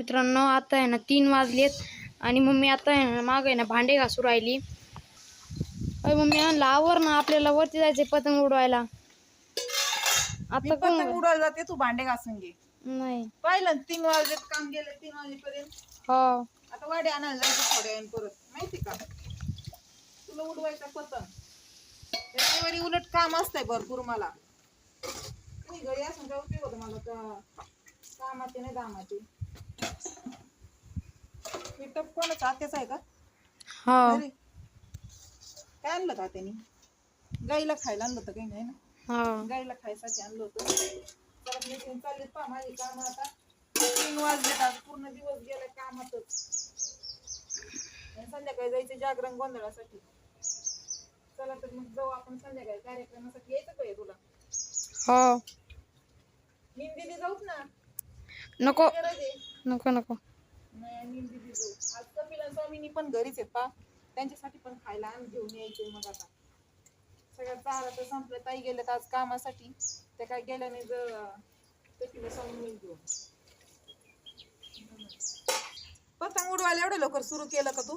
मित्रांनो आता आहे ना तीन वाजलेत आणि मम्मी आता आहे ना माग आहे ना भांडे घासू राहिली. अरे मम्मी आणला आवर ना आपल्याला वरती जायचे पतंग उडवायला. आता पतंग कोण उडवायला जाते तू भांडे घासून घे. नाही. पाहिलं ना, तीन वाजलेत काम गेले तीन वाजेपर्यंत. हो. आता वाडे आणायला जायचं थोड्या वेळाने परत माहिती का? तुला उडवायचा पतंग. रविवारी उलट काम असतंय भरपूर मला. घरी असून काय उपयोग होतो मला का कामाचे नाही दामाचे. हे टप कोणाचं? आत्याच आहे का? हो. काय आणलं का त्याने गाईला खायला आणलं होतं काही नाही ना? हो. गाईला खायसाठी आणलं होतं. चला मी ते चालले पहा माझी काम आता. तीन वाजले आज पूर्ण दिवस गेला कामातच. आणि संध्याकाळी जायचं जागरण गोंधळासाठी. चला तर मग जाऊ आपण संध्याकाळी कार्यक्रमासाठी. यायचं का हे तुला? हो. निंदिली जाऊत ना? नको. नको नको. आज कपिल आणि स्वामीनी पण घरीच आहेत पा. त्यांच्यासाठी पण खायला घेऊन यायचे मग आता. सगळं चारा तर संपलं ताई गेल्यात आज कामासाठी. त्या काय गेल्या नाही जर कपिल आणि स्वामी घेऊन. पतंग उडवायला एवढं लवकर सुरू केलं का तू?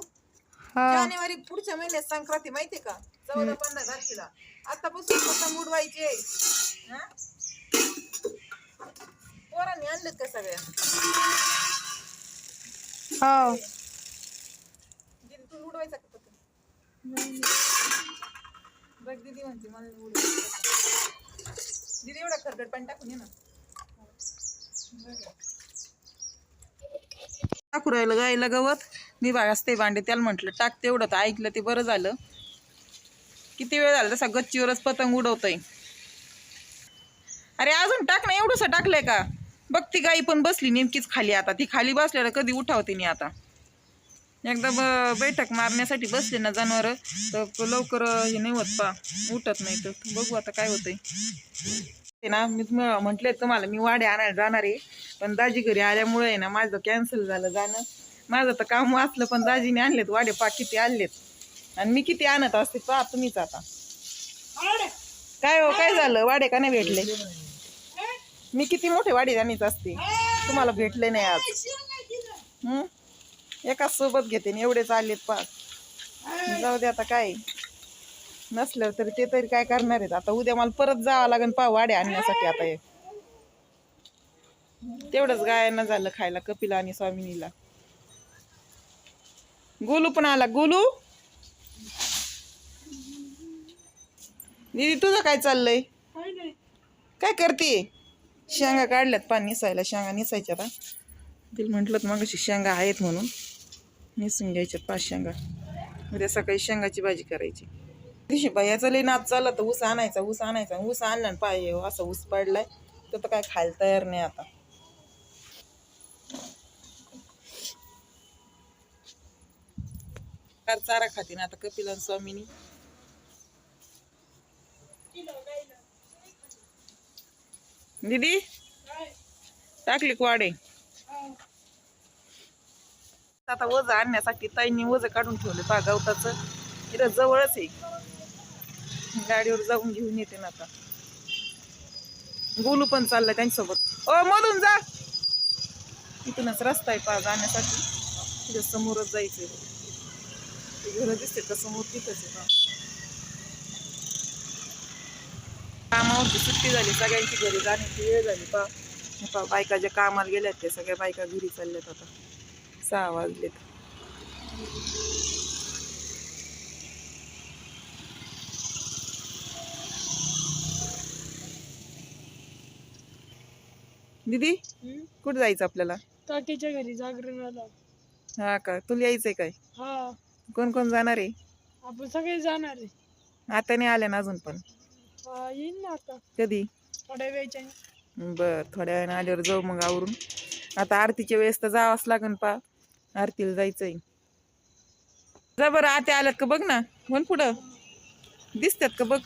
जानेवारी पुढच्या महिन्यात संक्रांती माहिती का? चौदा पंधरा तारखेला. आतापासून पतंग उडवायचे? पोरांनी का सगळ्या? हो. दीदी तू उडवायचा का पतंग? बघ दीदी म्हणते मला उडवायचा. दीदी एवढा खरकट पण टाकून ये ना. टाकू राहिलं गायला गवत. मी असते भांडे त्याला म्हटलं टाक तेवढं तर ऐकलं ते बरं झालं. किती वेळ झाला तसा गच्चीवरच पतंग उडवतोय. अरे अजून टाक ना एवढंसं टाकलंय का? बघ ती गाई पण बसली नेमकीच खाली आता. ती खाली बसल्याला कधी उठावते नाही आता. एकदा ब बैठक मारण्यासाठी बसले ना जनावर तर लवकर हे नाही होत पा उठत नाही तर. बघू आता काय होतंय. ते ना मी म्हटले तुम्हाला मी वाडे आणायला जाणार आहे पण दाजी घरी आल्यामुळे आहे ना माझं कॅन्सल झालं जाणं. माझं तर काम वाचलं पण दाजीने आणलेत वाडे पा किती आणलेत. आणि मी किती आणत असते पा तुम्हीच आता. काय हो काय झालं? वाडे का नाही भेटले? मी किती मोठे वाडे आणत असते तुम्हाला भेटले नाही आज. हम्म एकाच सोबत घेते एवढे चाललेत पा जाऊ दे आता काय. नसलं तरी ते तरी काय करणार आहेत. आता उद्या मला परत जावं लागेल पा वाडे आणण्यासाठी आता हे. तेवढंच गायांना झालं खायला कपिला आणि स्वामिनीला. गोलू पण आला. गोलू? दीदी तुझं काय चाललंय? काय करते? शेंगा काढल्यात पाणी निसायला शेंगा निसायच्या आता तिला म्हटलं मग शेंगा आहेत म्हणून निसून घ्यायच्यात पाच शेंगा. उद्या सकाळी शेंगाची भाजी करायची. दिवशी बायाचा लई नाच चालला तर ऊस आणायचा ऊस आणायचा ऊस आणला ना पाय असा ऊस पडलाय. तर तर काय खायला तयार नाही आता. चारा खाते ना आता कपिल स्वामीनी. दीदी? टाकली वाडे आता वज आणण्यासाठी ताईंनी वज काढून ठेवले पा गवताचं. इथं जवळच आहे. गाडीवर जाऊन घेऊन येते ना आता. गोलू पण चाललाय त्यांच्यासोबत. ओ मधून जा! इथूनच रस्ता आहे पा जाण्यासाठी. तिथं समोरच जायचंय. घर दिसते का? समोर तिथंच आहे पा कामावरची सुट्टी झाली सगळ्यांची घरी जाण्याची वेळ झाली पा पहा, बायका ज्या कामाला गेल्यात त्या सगळ्या बायका घरी चालल्यात आता. सहा वाजलेत. दीदी कुठं जायचं आपल्याला? काकीच्या घरी जागरणाला. हा का? तुला यायचंय काय? हा. कोण कोण जाणार आहे? आपण सगळे जाणार आहे. आता नाही आल्या ना अजून पण. हा, येईन ना आता. कधी? थोड्या वेळच्या बर थोड्या वेळाने आल्यावर जाऊ मग आवरून. आता आरतीच्या वेळेस तर जावंच लागेल पा. आरतीला जायचंय. जा बरं आत्या आल्यात का बघ ना? म्हण पुढं. दिसतात का बघ?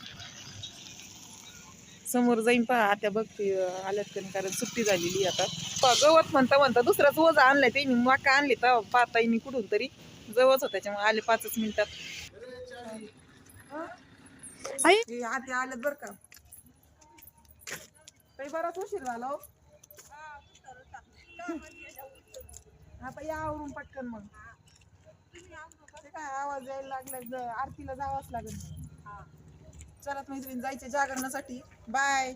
समोर जाईन पा. आत्या बघ ते आल्यात का नाही कारण सुट्टी झालेली आता. पा गवत म्हणता म्हणता दुसराच वजा आणलाय त्यांनी. माका आणली तर पाताईनी कुठून तरी. जवळच होता त्याच्यामुळे आले पाचच मिनिटात. आई. हे आत्या का. काही बराच उशीर झाला हो. आता या आवरून पटकन मग. ते काय आवाज यायला लागला ज- आरतीला जावाच लागेल. चला मैत्रीण जायचे जागरणासाठी. बाय.